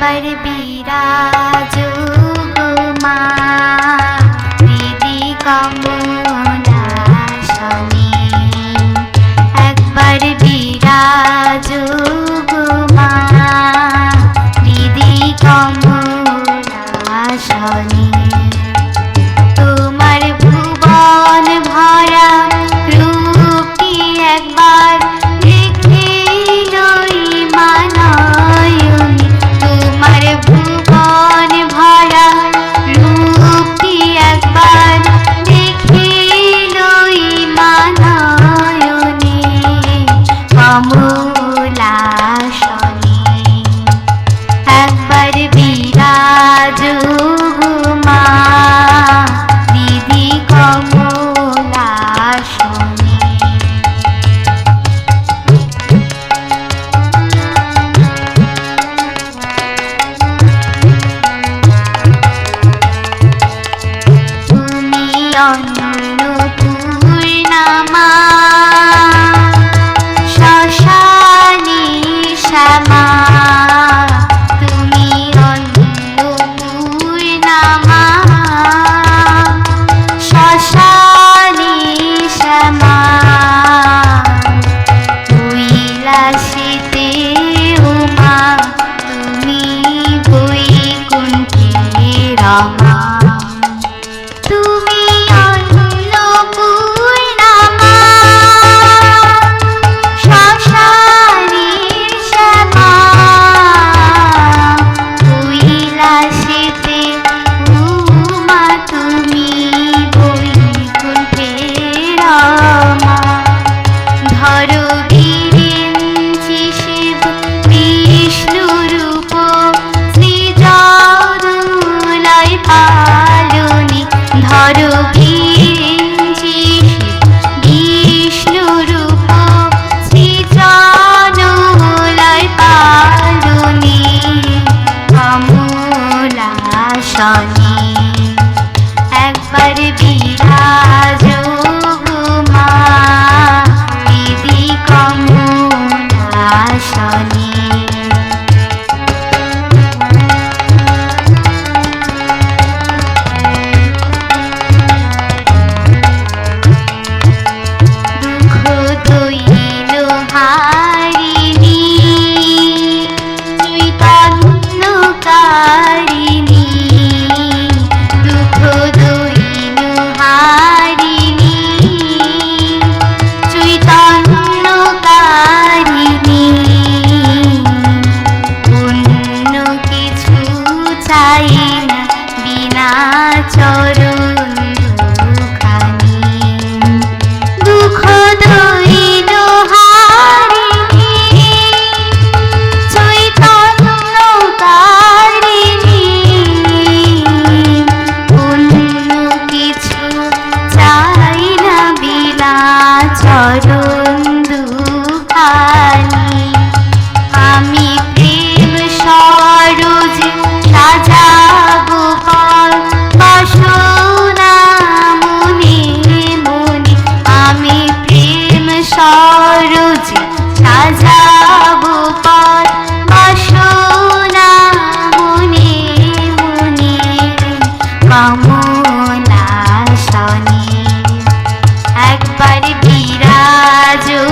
पर विराजो मा विधि কমলাশনি একবার বিরাজু গুমা বিধি কমলাশনি Chao. time. না সনি একবার বিরাজু